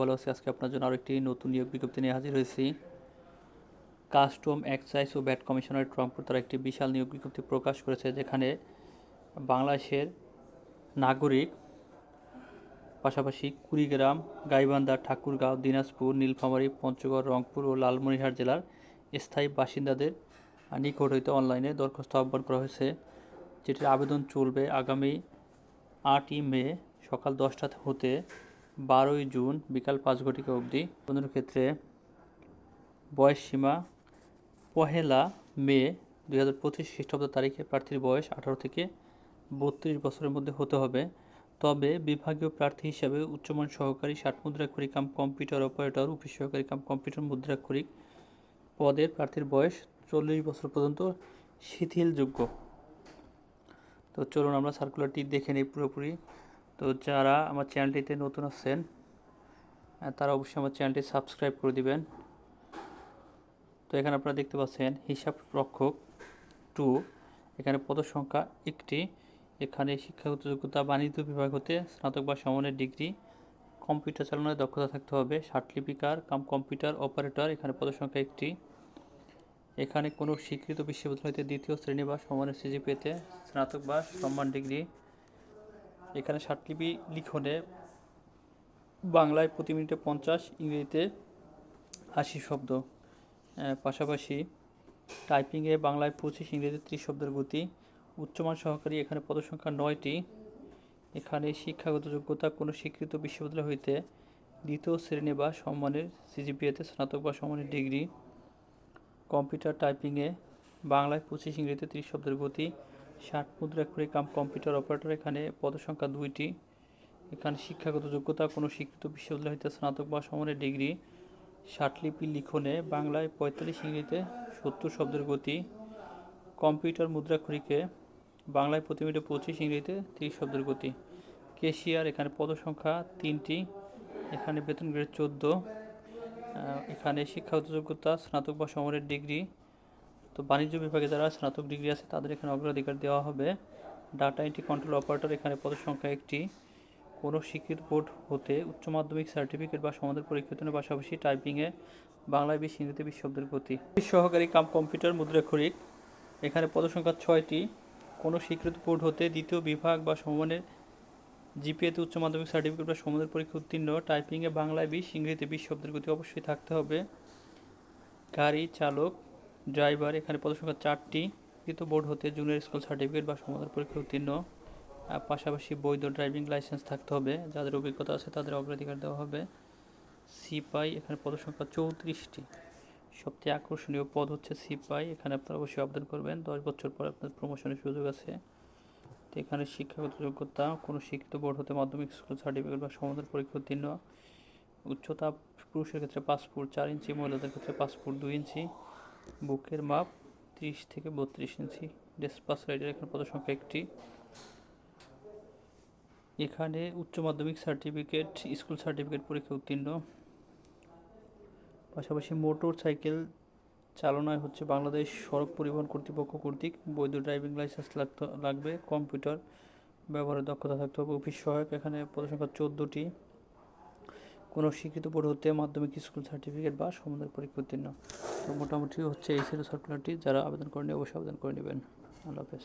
ভালো আছি। আজকে আপনার জন্য আরও একটি নতুন নিয়োগ বিজ্ঞপ্তি নিয়ে হাজির হয়েছি। কাস্টম এক্সাইজ ও ব্যাট কমিশনার ট্রাম্পুর তারা একটি বিশাল নিয়োগ বিজ্ঞপ্তি প্রকাশ করেছে, যেখানে বাংলাদেশের নাগরিক, পাশাপাশি কুড়িগ্রাম, গাইবান্ধা, ঠাকুরগাঁও, দিনাজপুর, নীলফামারী, পঞ্চগড়, রংপুর ও লালমনিরহাট জেলার স্থায়ী বাসিন্দাদের নিকট হইতে অনলাইনে দরখাস্ত আহ্বান করা হয়েছে, যেটির আবেদন চলবে আগামী আটই মে সকাল দশটা হতে। বারোই জুন বিকাল পাঁচ ঘটিকা অবধি আবেদনের ক্ষেত্রে বয়স সীমা পহেলা মে দুই হাজার পঁচিশ খ্রিস্টাব্দ তারিখে প্রার্থীর বয়স আঠারো থেকে বত্রিশ বছরের মধ্যে হতে হবে। তবে বিভাগীয় প্রার্থী হিসাবে উচ্চমান সহকারী ষাট মুদ্রাক্ষরিক কাম কম্পিউটার অপারেটর অফিস সহকারী কাম কম্পিউটার মুদ্রাক্ষরিক পদের প্রার্থীর বয়স চল্লিশ বছর পর্যন্ত শিথিলযোগ্য। তো চলুন আমরা সার্কুলারটি দেখে নিই পুরোপুরি। তো যারা আমার চ্যানেলটিতে নতুন আছেন তারা অবশ্যই আমার চ্যানেলটি সাবস্ক্রাইব করে দিবেন। তো এখানে আপনারা দেখতে পাচ্ছেন হিসাব রক্ষক টু, এখানে পদসংখ্যা একটি। এখানে শিক্ষাগত যোগ্যতা বাণিজ্য বিভাগ হতে স্নাতক বা সমানের ডিগ্রি, কম্পিউটার চালানোর দক্ষতা থাকতে হবে, ষাটলিপিকার, কাম কম্পিউটার অপারেটর, এখানে পদসংখ্যা একটি। এখানে কোনো স্বীকৃত বিশ্ববিদ্যালয় হতে দ্বিতীয় শ্রেণি বা সমানের সিজিপিএতে স্নাতক বা সম্মান ডিগ্রি। এখানে ষাটলিপি লিখনে বাংলায় প্রতি মিনিটে পঞ্চাশ, ইংরেজিতে আশি শব্দ। পাশাপাশি টাইপিংয়ে বাংলায় পঁচিশ, ইংরেজিতে ত্রিশ শব্দের গতি। উচ্চমান সহকারী এখানে পদসংখ্যা নয়টি। এখানে শিক্ষাগত যোগ্যতা কোনো স্বীকৃত বিশ্ববিদ্যালয় হইতে দ্বিতীয় শ্রেণি বা সম্মানের সিজিপিএতে স্নাতক বা সম্মানের ডিগ্রি। কম্পিউটার টাইপিংয়ে বাংলায় পঁচিশ, ইংরেজিতে ত্রিশ শব্দের গতি। ষাট মুদ্রাক্ষরিক কাম কম্পিউটার অপারেটর এখানে পদসংখ্যা দুইটি। এখানে শিক্ষাগত যোগ্যতা, কোনো স্বীকৃত বিশ্ববিদ্যালয় হইতে স্নাতক বা সমানের ডিগ্রি। ষাটলিপি লিখনে বাংলায় পঁয়তাল্লিশ ইংরেজিতে সত্তর শব্দের গতি। কম্পিউটার মুদ্রাক্ষরিকে বাংলায় প্রতি মিনিটে পঁচিশ ইংরেজিতে তিরিশ শব্দের গতি। কেশিয়ার এখানে পদসংখ্যা তিনটি। এখানে বেতন গ্রেড চোদ্দ। এখানে শিক্ষাগত যোগ্যতা, স্নাতক বা সমানের ডিগ্রি। তো বাণিজ্য বিভাগে যারা স্নাতক ডিগ্রি আছে, তাদের এখানে অগ্রাধিকার দেওয়া হবে। ডাটা এন্ট্রি কন্ট্রোল অপারেটর এখানে পদসংখ্যা একটি। কোনো স্বীকৃত বোর্ড হতে উচ্চ মাধ্যমিক সার্টিফিকেট বা সমাধান পরীক্ষার পাশাপাশি টাইপিংয়ে বাংলায় বিশ ইংরেজিতে বিশ শব্দের গতি। সহকারী কাম কম্পিউটার মুদ্রাক্ষরিক এখানে পদসংখ্যা ছয়টি। কোনো স্বীকৃত বোর্ড হতে দ্বিতীয় বিভাগ বা সমমানের জিপিএতে উচ্চ মাধ্যমিক সার্টিফিকেট বা সমাধান পরীক্ষা উত্তীর্ণ টাইপিংয়ে বাংলায় বিশ ইংরেজিতে বিশ শব্দের গতি অবশ্যই থাকতে হবে। গাড়ি চালক ড্রাইভার, এখানে পদসংখ্যা চারটি। কৃত বোর্ড হতে জুনিয়র স্কুল সার্টিফিকেট বা সমাধান পরীক্ষা উত্তীর্ণ। পাশাপাশি বৈধ ড্রাইভিং লাইসেন্স থাকতে হবে। যাদের অভিজ্ঞতা আছে তাদের অগ্রাধিকার দেওয়া হবে। সিপাই, এখানে পদসংখ্যা চৌত্রিশটি। সবচেয়ে আকর্ষণীয় পদ হচ্ছে সিপাই। এখানে আপনারা অবশ্যই আবেদন করবেন। দশ বছর পর আপনার প্রমোশনের সুযোগ আছে। তো এখানে শিক্ষাগত যোগ্যতা, কোনো শিক্ষিত বোর্ড হতে মাধ্যমিক স্কুল সার্টিফিকেট বা সমাধান পরীক্ষা উত্তীর্ণ। উচ্চতা পুরুষের ক্ষেত্রে ফুট চার ইঞ্চি, মহিলাদের ক্ষেত্রে ফুট দুই ইঞ্চি। বুকের মাপ ত্রিশ থেকে বত্রিশ ইঞ্চি। ডেসপাস রাইডের এখানে পদসংখ্যা একটি। এখানে উচ্চ মাধ্যমিক সার্টিফিকেট, স্কুল সার্টিফিকেট পরীক্ষা উত্তীর্ণ। পাশাপাশি মোটর সাইকেল চালনায় হচ্ছে বাংলাদেশ সড়ক পরিবহন কর্তৃপক্ষ কর্তৃক বৈধ ড্রাইভিং লাইসেন্স লাগতে লাগবে। কম্পিউটার ব্যবহারের দক্ষতা থাকতে হবে। অফিস সহায়ক, এখানে পদসংখ্যা চোদ্দোটি। কোনো স্বীকৃত বোর্ড হতে মাধ্যমিক স্কুল সার্টিফিকেট বা সমন্বয় পরীক্ষা উত্তীর্ণ। তো মোটামুটি হচ্ছে এই ছিল সার্কুলারটি যারা আবেদন করেনি অবশ্যই আবেদন করে নেবেন। আল্লাহ হাফেজ।